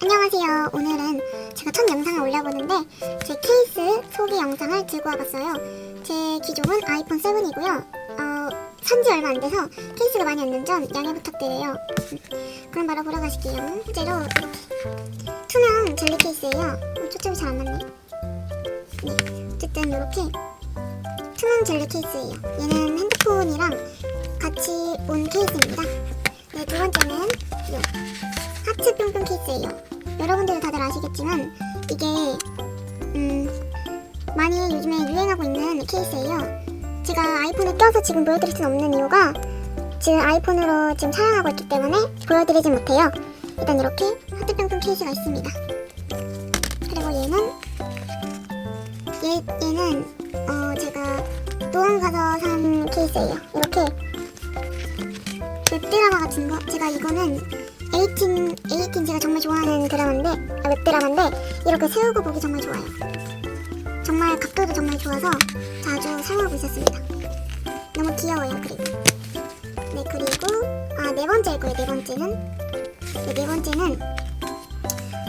안녕하세요. 오늘은 제가 첫 영상을 올려보는데 제 케이스 소개 영상을 들고 와봤어요. 제 기종은 아이폰 7이고요. 어, 산지 얼마 안 돼서 케이스가 많이 없는 점 양해 부탁드려요. 음, 그럼 바로 보러 가실게요. 실제로 이렇게 투명 젤리 케이스예요. 어, 초점이 잘 안 맞네. 네, 어쨌든 이렇게 투명 젤리 케이스예요. 얘는 핸드폰이랑 같이 온 케이스입니다. 네, 두 번째는 요 하트 뿅뿅 케이스예요. 아시겠지만 이게 음 많이 요즘에 유행하고 있는 케이스예요. 제가 아이폰에 껴서 지금 보여드릴 수는 없는 이유가 지금 아이폰으로 지금 촬영하고 있기 때문에 보여드리지 못해요. 일단 이렇게 하트 뿅뿅 케이스가 있습니다. 그리고 얘는 얘 얘는 어 제가 노원 가서 산 케이스예요. 이렇게 웹드라마 같은 거 제가 이거는 에이틴 에이틴 제가 정말 좋아하는 드라마인데 아, 웹드라마인데 이렇게 세우고 보기 정말 좋아요. 정말 각도도 정말 좋아서 자주 사용하고 있었습니다. 너무 귀여워요 그리고 네 그리고 아 네 번째고요 네 번째는 네, 네 번째는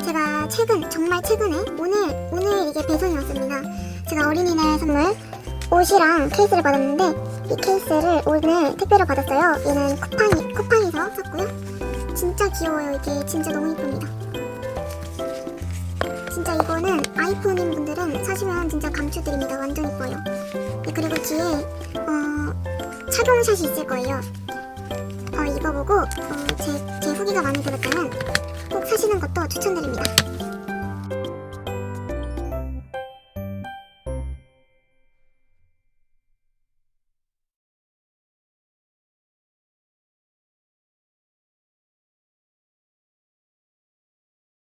제가 최근 정말 최근에 오늘 오늘 이게 배송이 왔습니다. 제가 어린이날 선물 옷이랑 케이스를 받았는데 이 케이스를 오늘 택배로 받았어요. 얘는 쿠팡이 샀고요. 진짜 귀여워요. 이게 진짜 너무 이쁩니다. 진짜 이거는 아이폰인 분들은 사시면 진짜 강추드립니다. 완전 이뻐요. 네, 그리고 뒤에 어, 착용샷이 있을 거예요. 어, 이거 보고 어, 제, 제 후기가 마음에 들었다면 꼭 사시는 것도 추천드립니다.